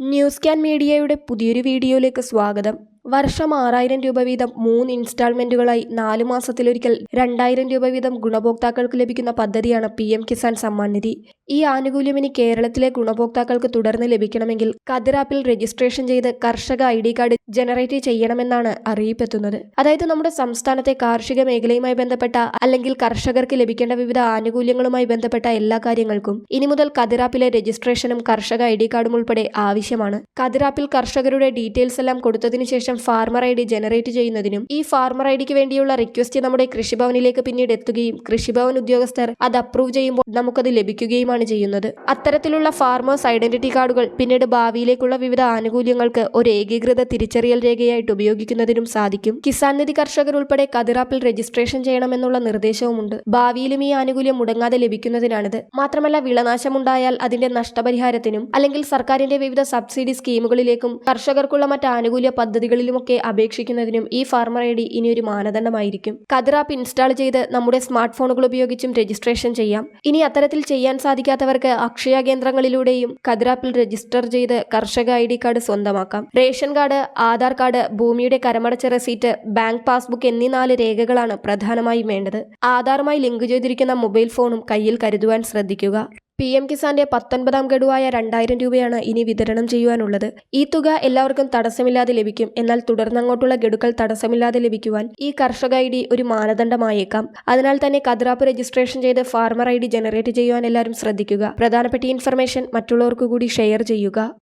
News can മീഡിയയുടെ പുതിയൊരു വീഡിയോയിലേക്ക് സ്വാഗതം. വർഷം ആറായിരം രൂപ വീതം മൂന്ന് ഇൻസ്റ്റാൾമെന്റുകളായി നാലു മാസത്തിലൊരിക്കൽ രണ്ടായിരം രൂപ വീതം ഗുണഭോക്താക്കൾക്ക് ലഭിക്കുന്ന പദ്ധതിയാണ് പി എം കിസാൻ സമ്മാൻ നിധി. ഈ ആനുകൂല്യം ഇനി കേരളത്തിലെ ഗുണഭോക്താക്കൾക്ക് തുടർന്ന് ലഭിക്കണമെങ്കിൽ കതിർ ആപ്പിൽ രജിസ്ട്രേഷൻ ചെയ്ത് കർഷക ഐ ഡി കാർഡ് ജനറേറ്റ് ചെയ്യണമെന്നാണ് അറിയിപ്പെത്തുന്നത്. അതായത് നമ്മുടെ സംസ്ഥാനത്തെ കാർഷിക മേഖലയുമായി ബന്ധപ്പെട്ട അല്ലെങ്കിൽ കർഷകർക്ക് ലഭിക്കേണ്ട വിവിധ ആനുകൂല്യങ്ങളുമായി ബന്ധപ്പെട്ട എല്ലാ കാര്യങ്ങൾക്കും ഇനി മുതൽ കതിരാപ്പിലെ രജിസ്ട്രേഷനും കർഷക ഐ ഡി കാർഡും ഉൾപ്പെടെ ആവശ്യമാണ്. കതിരാപ്പിൽ കർഷകരുടെ ഡീറ്റെയിൽസ് എല്ലാം കൊടുത്തതിനു ശേഷം ഫാർമർ ഐ ഡി ജനറേറ്റ് ചെയ്യുന്നതിനും ഈ ഫാർമർ ഐ ഡിക്ക് വേണ്ടിയുള്ള റിക്വസ്റ്റ് നമ്മുടെ കൃഷിഭവനിലേക്ക് പിന്നീട് എത്തുകയും കൃഷിഭവൻ ഉദ്യോഗസ്ഥർ അത് അപ്രൂവ് ചെയ്യുമ്പോൾ നമുക്കത് ലഭിക്കുകയുമാണ് ചെയ്യുന്നത്. അത്തരത്തിലുള്ള ഫാർമേഴ്സ് ഐഡന്റിറ്റി കാർഡുകൾ പിന്നീട് ഭാവിയിലേക്കുള്ള വിവിധ ആനുകൂല്യങ്ങൾക്ക് ഒരു ഏകീകൃത തിരിച്ചറിയൽ രേഖയായിട്ട് ഉപയോഗിക്കുന്നതിനും സാധിക്കും. കിസാൻ നിധി കർഷകർ ഉൾപ്പെടെ കതിറാപ്പിൽ രജിസ്ട്രേഷൻ ചെയ്യണമെന്നുള്ള നിർദ്ദേശവുമുണ്ട്. ഭാവിയിലും ഈ ആനുകൂല്യം മുടങ്ങാതെ ലഭിക്കുന്നതിനാണിത്. മാത്രമല്ല വിളനാശമുണ്ടായാൽ അതിന്റെ നഷ്ടപരിഹാരത്തിനും അല്ലെങ്കിൽ സർക്കാരിന്റെ വിവിധ സബ്സിഡി സ്കീമുകളിലേക്കും കർഷകർക്കുള്ള മറ്റ് ആനുകൂല്യ പദ്ധതികളിലുമൊക്കെ അപേക്ഷിക്കുന്നതിനും ഈ ഫാർമർ ഐ ഡി ഇനി ഒരു മാനദണ്ഡമായിരിക്കും. കതിർ ആപ്പ് ഇൻസ്റ്റാൾ ചെയ്ത് നമ്മുടെ സ്മാർട്ട് ഫോണുകൾ ഉപയോഗിച്ചും രജിസ്ട്രേഷൻ ചെയ്യാം. ഇനി അത്തരത്തിൽ ചെയ്യാൻ സാധിക്കാത്തവർക്ക് അക്ഷയ കേന്ദ്രങ്ങളിലൂടെയും കതിർ ആപ്പിൽ രജിസ്റ്റർ ചെയ്ത് കർഷക ഐ ഡി കാർഡ് സ്വന്തമാക്കാം. റേഷൻ കാർഡ് ആധാർ കാർഡ് ഭൂമിയുടെ കരമടച്ച റെസീറ്റ് ബാങ്ക് പാസ്ബുക്ക് എന്നീ നാല് രേഖകളാണ് പ്രധാനമായും വേണ്ടത്. ആധാറുമായി ലിങ്ക് ചെയ്തിരിക്കുന്ന മൊബൈൽ ഫോണും കയ്യിൽ കരുതുവാൻ ശ്രദ്ധിക്കുക. പി എം കിസാന്റെ പത്തൊൻപതാം ഗഡുവായ രണ്ടായിരം രൂപയാണ് ഇനി വിതരണം ചെയ്യുവാനുള്ളത്. ഈ തുക എല്ലാവർക്കും തടസ്സമില്ലാതെ ലഭിക്കും. എന്നാൽ തുടർന്നങ്ങോട്ടുള്ള ഗഡുക്കൾ തടസ്സമില്ലാതെ ലഭിക്കുവാൻ ഈ കർഷക ഐ ഡി ഒരു മാനദണ്ഡമായേക്കാം. അതിനാൽ തന്നെ കദ്രാപ്പ് രജിസ്ട്രേഷൻ ചെയ്ത് ഫാർമർ ഐ ഡി ജനറേറ്റ് ചെയ്യുവാൻ എല്ലാവരും ശ്രദ്ധിക്കുക. പ്രധാനപ്പെട്ട ഇൻഫർമേഷൻ മറ്റുള്ളവർക്ക് കൂടി ഷെയർ ചെയ്യുക.